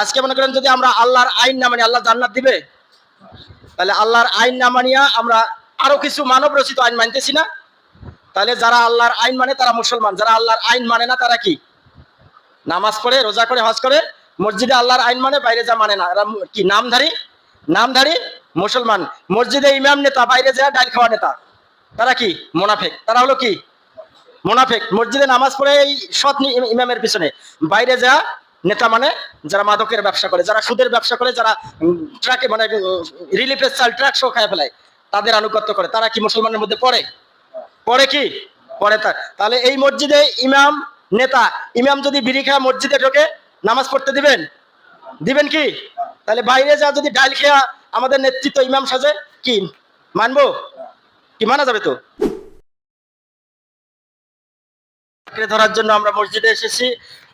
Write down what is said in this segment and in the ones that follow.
আজকে মনে করেন যদি আমরা আল্লাহর আইন না মানি, আল্লাহ জান্নাত দিবে? তাহলে আল্লাহর আইন না মানিয়া আমরা আরও কিছু মানব রচিত আইন মানতেছি না। তাহলে যারা আল্লাহর আইন মানে তারা মুসলমান, যারা আল্লাহর আইন মানে না তারা কি? নামাজ পড়ে, রোজা করে, হজ করে, মসজিদে আল্লাহর আইন মানে বাইরে যা মানে না। কি, নামধারী? নামধারী মুসলমান। মসজিদে ইমাম নেতা, বাইরে যা ডাইল খাওয়া নেতা। তারা কি? মোনাফেক। তারা হলো কি? মোনাফেক। মসজিদে নামাজ পড়ে এই সৎ ইমামের পিছনে। বাইরে যা নেতা মানে যারা মাদকের ব্যবসা করে, যারা সুদের ব্যবসা করে, যারা ট্রাকে মানে রিলিফের চাল ট্রাক শো খায় ফেলায়, তাদের আনুগত্য করে। তারা কি মুসলমানের মধ্যে পড়ে? পড়ে কি? পড়ে তা তাহলে এই মসজিদে ইমাম, নেতা, ইমাম যদি বিড়ি খায়, মসজিদে ঢোকে, নামাজ পড়তে দিবেন? দিবেন কি? তাহলে বাইরে যা যদি ডাইল খেয়া আমাদের নেতৃত্ব ইমাম সাজে, কি? মানবো? কি মানা যাবে তো? ধরার জন্য আমরা মসজিদে এসেছি।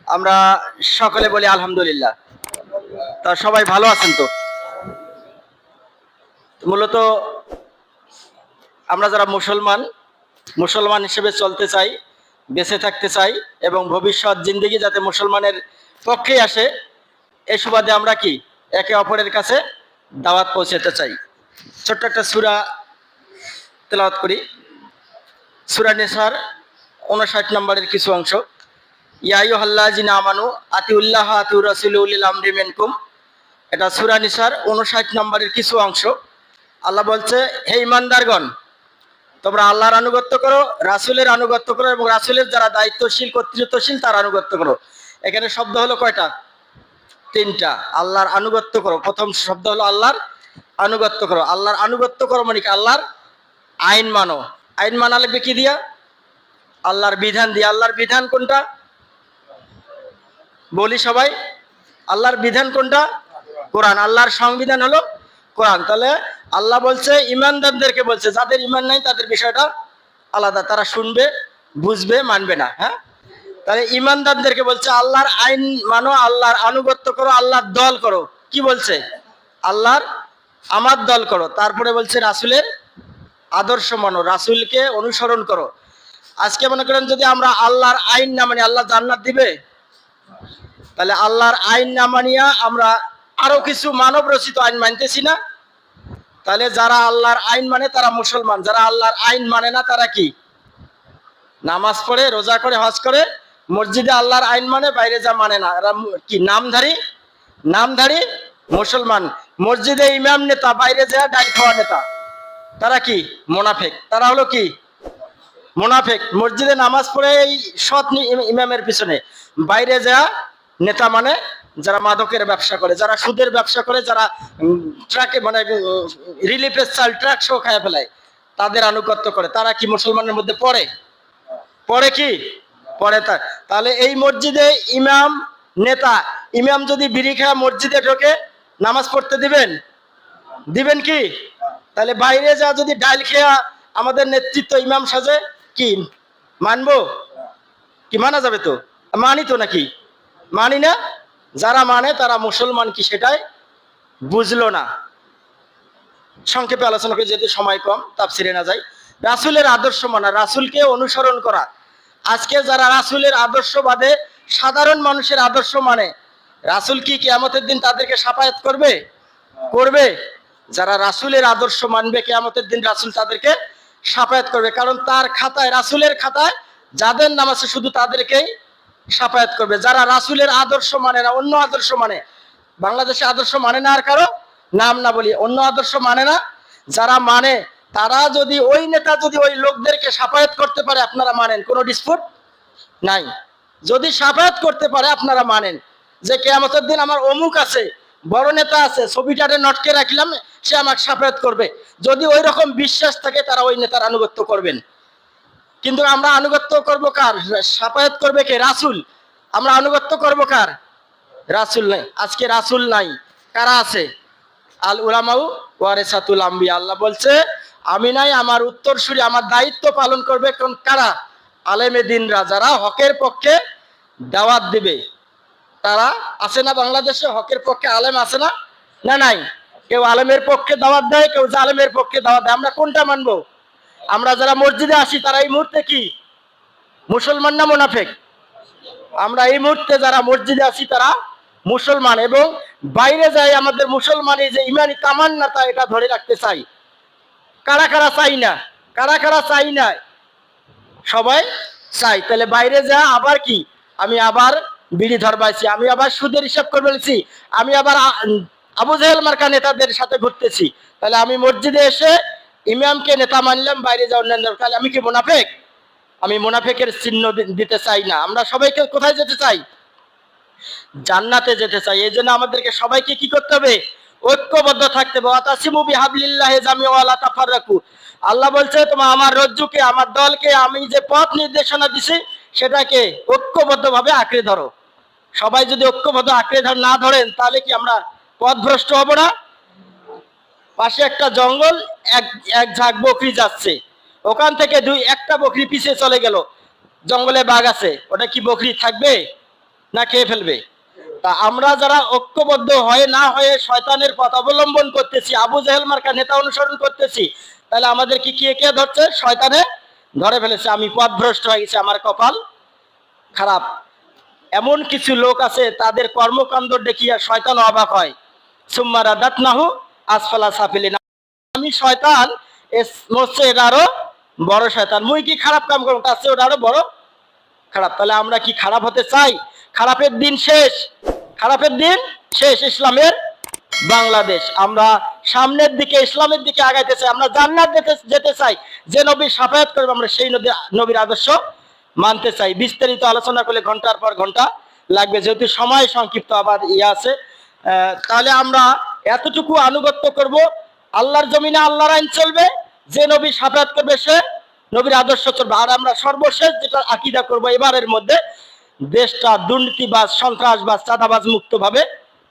আমরা সকলে বলি আলহামদুলিল্লাহ। তা সবাই ভালো আছেন তো? মূলত আমরা যারা মুসলমান মুসলমান হিসেবে চলতে চাই, বেঁচে থাকতে চাই এবং ভবিষ্যৎ জিন্দিগি যাতে মুসলমানের পক্ষেই আসে, এ সুবাদে আমরা কি একে অপরের কাছে দাওয়াত পৌঁছাতে চাই। ছোট্ট একটা সুরা তেলাওয়াত করি। সুরা নেসার উনষাট নম্বরের কিছু অংশ। আতিউল্লাহ আতিউ রসুল মেনকুম। এটা উনষাট নম্বরের কিছু অংশ। আল্লাহ বলছে তোমরা আল্লাহর আনুগত্য করো, রাসুলের আনুগত্য করো এবং রাসুলের যারা দায়িত্বশীল, কর্তৃত্বশীল, তার আনুগত্য করো। এখানে শব্দ হলো কয়টা? তিনটা। আল্লাহর আনুগত্য করো। প্রথম শব্দ হলো আল্লাহর আনুগত্য করো। আল্লাহর আনুগত্য করো মানে কি? আল্লাহর আইন মানো। আইন মানা লাগবে কি দিয়া? আল্লাহর বিধান দিয়ে। আল্লাহর বিধান কোনটা? বলি সবাই, আল্লাহর বিধান কোনটা? কোরআন। আল্লাহর সংবিধান হলো কোরআন। তাহলে আল্লাহ বলছে, ইমানদারদেরকে বলছে, যাদের ইমান নাই তাদের বিষয়টা আলাদা। তারা শুনবে, বুঝবে, মানবে না হ্যাঁ? তাহলে ইমানদারদেরকে বলছে, আল্লাহর আইন মানো, আল্লাহর আনুগত্য করো, আল্লাহর দল করো। কি বলছে? আল্লাহর আমার দল করো। তারপরে বলছে, রাসুলের আদর্শ মানো, রাসুলকে অনুসরণ করো। আজকে মনে করেন যদি আমরা আল্লাহর আইন না মানে আল্লাহ জান্নাত দিবে? তাহলে আল্লাহর আইন না মানিয়া আমরা আরও কিছু মানব রচিত আইন মানতেছি না। তাহলে যারা আল্লাহর আইন মানে তারা মুসলমান, যারা আল্লাহর আইন মানে না তারা কি? নামাজ পড়ে, রোজা করে, হজ করে, মসজিদে আল্লাহর আইন মানে বাইরে যা মানে না। কি, নামধারী? নামধারী মুসলমান। মসজিদে ইমাম নেতা, বাইরে যা ডাইল খাওয়া নেতা, তারা কি? মোনাফেক। তারা হলো কি? মোনাফেক। মসজিদে নামাজ পড়ে এই সৎ ইমামের পিছনে। বাইরে যা নেতা মানে যারা মাদকের ব্যবসা করে, যারা সুদের ব্যবসা করে, যারা ট্রাকে মানে রিলিফের চাল, ট্রাক শো খায় ফেলায়, তাদের আনুগত্য করে। তারা কি মুসলমানের মধ্যে পড়ে? পড়ে কি? পড়ে তাহলে এই মসজিদে ইমাম, নেতা, ইমাম যদি বিড়ি খায় মসজিদে ঢোকে, নামাজ পড়তে দিবেন? দিবেন কি? তাহলে বাইরে যা যদি ডাইল খেয়া আমাদের নেতৃত্ব ইমাম সাজে, কি মানবো? কি মানা যাবে তো? মানি তো নাকি? মানি না? যারা মানে তারা মুসলমান কি সেটাই বুঝলো না। সংক্ষেপে আলোচনা করে, যেহেতু সময় কম তাপ তাপসিরে না যায় রাসুলের আদর্শ মানা, রাসুলকে অনুসরণ করা। আজকে যারা রাসুলের আদর্শ বাদে সাধারণ মানুষের আদর্শ মানে রাসুল কি কেয়ামতের দিন তাদেরকে সাফায়াত করবে? করবে। যারা রাসুলের আদর্শ মানবে, কেয়ামতের দিন রাসুল তাদেরকে সাফায়াত করবে। কারণ তার খাতায়, রাসুলের খাতায় যাদের নাম আছে শুধু তাদেরকেই সাফায়াত করবে। যারা রাসুলের আদর্শ মানে না, অন্য আদর্শ মানে বাংলাদেশে আদর্শ মানে না আর কারও? নাম না বলি, অন্য আদর্শ মানে না? যারা মানে তারা যদি ওই নেতা যদি ওই লোকদেরকে সাফায়াত করতে পারে, আপনারা মানেন। কোনো ডিসপুট নাই। যদি সাফায়াত করতে পারে, আপনারা মানেন। যে কেয়ামতের দিন আমার অমুক আছে, বড় নেতা আছে, ছবিটারে নটকে রাখলাম, সে আমাকে সাফায়াত করবে। যদি ওই রকম বিশ্বাস থাকে, তারা ওই নেতার আনুগত্য করবেন। কিন্তু আমরা আনুগত্য করব কার? সাফায়াত করবে কে? রাসুল। আমরা আনুগত্য করব কার? রাসুল নাই। আজকে রাসুল নাই। কারা আছে? আল উলামাউ ওয়ারেসাতুল আম্বিয়া। আল্লাহ বলছে, আমি নাই, আমার উত্তরসূরি, আমার দায়িত্ব পালন করবে কোন কারা? আলেমে দিনরা যারা হকের পক্ষে দাওয়াত দিবে, তারা আছে না বাংলাদেশে? হকের পক্ষে আলেম আছে না? না নাই। কেউ আলেমের পক্ষে দাওয়াত দেয়, কেউ জালেমের পক্ষে দাওয়াত দেয়। আমরা কোনটা মানবো? আমরা যারা মসজিদে আসি, তারা এই মুহূর্তে কি? মুসলমান না মোনাফেক? আমরা এই মুহূর্তে যারা মসজিদে আছি তারা মুসলমান এবং বাইরে যায় আমাদের মুসলমানের যে ইমানি তামান্নাতা এটা ধরে রাখতে চাই। কারা কারা চাই না? কারা কারা চাই না? সবাই চাই। তাহলে বাইরে যা আবার কি? আমি আবার বিড়ি ধরবাইছি, আমি আবার সুদের হিসাব করে বলেছি, আমি আবার আবু জাহেল মার্কা নেতাদের সাথে ঘুরতেছি। তাহলে আমি মসজিদে এসে ইমামকে নেতা মানলাম, বাইরে যাওয়ার তাহলে আমি কি মুনাফেক? আমি মুনাফেকের চিহ্ন দিতে চাই না। আমরা সবাইকে কোথায় যেতে চাই? জান্নাতে যেতে চাই। এই জন্য আমাদেরকে সবাইকে কি করতে হবে? ঐক্যবদ্ধ থাকতে হবে। আল্লাহ বলছে তোমার আমার রজ্জুকে, আমার দলকে আমি যে পথ নির্দেশনা দিছি, সেটাকে ঐক্যবদ্ধভাবে আঁকড়ে ধরো। সবাই যদি ঐক্যবদ্ধ আঁকড়ে ধর না ধরেন, তাহলে কি আমরা পথভ্রষ্ট হব না? পাশে একটা জঙ্গল, এক এক ঝাঁক বকরি যাচ্ছে। ওখান থেকে দুই, একটা বকরি পিছিয়ে চলে গেল। জঙ্গলে বাঘ আছে, ওটা কি বকরি থাকবে না খেয়ে ফেলবে? তা আমরা যারা ঐক্যবদ্ধ হয়ে না হয়ে শয়তানের পথ অবলম্বন করতেছি, আবু জাহেল মার্কা নেতা অনুসরণ করতেছি, তাহলে আমাদের কি কে কে ধরছে? শয়তানে ধরে ফেলেছে। আমি পথভ্রষ্ট হয়ে গেছি, আমার কপাল খারাপ। এমন কিছু লোক আছে, তাদের কর্মকাণ্ড দেখিয়া শয়তান অবাক হয়। সুম্মারা দাতনাহু আসফালা সাফিলিনা আমি শয়তান মরছে আরও বড় শয়তান। মুই কি খারাপ কাম করব? তার চেয়ে ওটা আরও বড় খারাপ। তাহলে আমরা কি খারাপ হতে চাই? খারাপের দিন শেষ। খারাপের দিন শেষ ইসলামের বাংলাদেশ। আমরা সামনের দিকে, ইসলামের দিকে আগাইতে চাই। আমরা জান্নাত যেতে চাই। যে নবীর সাফায়াত করবে, আমরা সেই নদী, নবীর আদর্শ মানতে চাই। বিস্তারিত আলোচনা করলে ঘণ্টার পর ঘণ্টা লাগবে। যেহেতু সময় সংক্ষিপ্ত আবার ইয়ে আছে তাহলে আমরা এতটুকু আনুগত্য করব, আল্লাহর জমিনে আল্লাহর আইন চলবে, যে নবী সাফায়াত করবে সে নবীর আদর্শ চলবে। আর আমরা সর্বশেষ যেটা আকিদা করব এবারের মধ্যে, দেশটা দুর্নীতিবাজ, সন্ত্রাসবাজ, চাঁদাবাজ মুক্ত ভাবে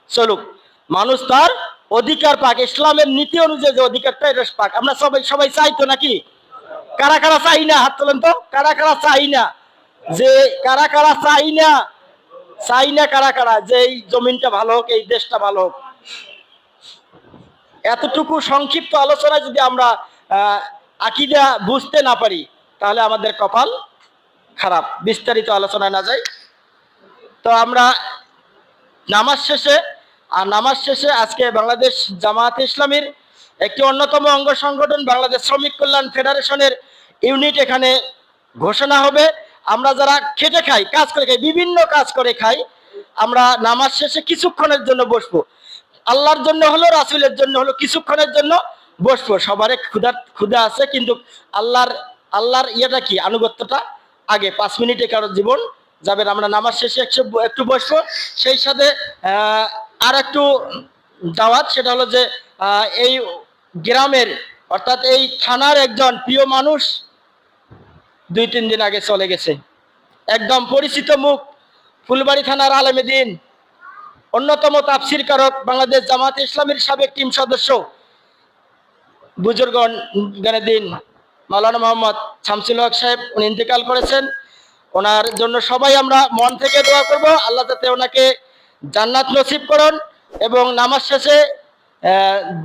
চলুক। মানুষ তার অধিকার পাক, ইসলামের নীতি অনুযায়ী যে অধিকারটা, এটা পাক। আমরা সবাই সবাই চাই তো নাকি? কারা কারা চাই না? হাত তোলেন তো। কারা কারা চাই না? যে কারা কারা চাই না? চাই না কারা কারা? যে এই জমিনটা ভালো হোক, এই দেশটা ভালো হোক। এতটুকু সংক্ষিপ্ত আলোচনায় যদি আমরা আকিদা বুঝতে না পারি, তাহলে আমাদের কপাল খারাপ। বিস্তারিত আলোচনায় না যাই। তো আমরা নামাজ শেষে, আর নামাজ শেষে আজকে বাংলাদেশ জামায়াত ইসলামীর একটি অন্যতম অঙ্গ সংগঠন বাংলাদেশ শ্রমিক কল্যাণ ফেডারেশনের ইউনিট এখানে ঘোষণা হবে। আমরা যারা খেটে খাই, কাজ করে খাই, বিভিন্ন কাজ করে খাই, আমরা নামাজ শেষে কিছুক্ষণের জন্য বসবো। আল্লাহর জন্য হলো, রাসুলের জন্য হলো, কিছুক্ষণের জন্য বসবো। সবারে ক্ষুধা ক্ষুধা আছে, কিন্তু আল্লাহর আল্লাহর ইয়েটা কি? আনুগত্যটা আগে। পাঁচ মিনিটে কারও জীবন যাবেন আমরা নামাজ শেষে একটু একটু বসবো। সেই সাথে আর একটু দাওয়াত, সেটা হলো যে এই গ্রামের, অর্থাৎ এই থানার একজন প্রিয় মানুষ দুই তিন দিন আগে চলে গেছে। একদম পরিচিত মুখ, ফুলবাড়ি থানার আলেমেদিন অন্যতম তাফসির কারক বাংলাদেশ জামাত ইসলামের সাবেক টিম সদস্য বুজুর্গন দিন মাওলানা মোহাম্মদ শামসুল হক সাহেব, উনি ইন্তেকাল করেছেন। ওনার জন্য সবাই আমরা মন থেকে দোয়া করব। আল্লাহ যাতে ওনাকে জান্নাত নসিব করুন এবং নামাজ শেষে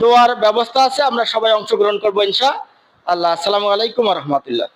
দোয়ার ব্যবস্থা আছে, আমরা সবাই অংশগ্রহণ করব ইনশা। আল্লাহ, আসসালামু আলাইকুম রহমতুল্লাহ।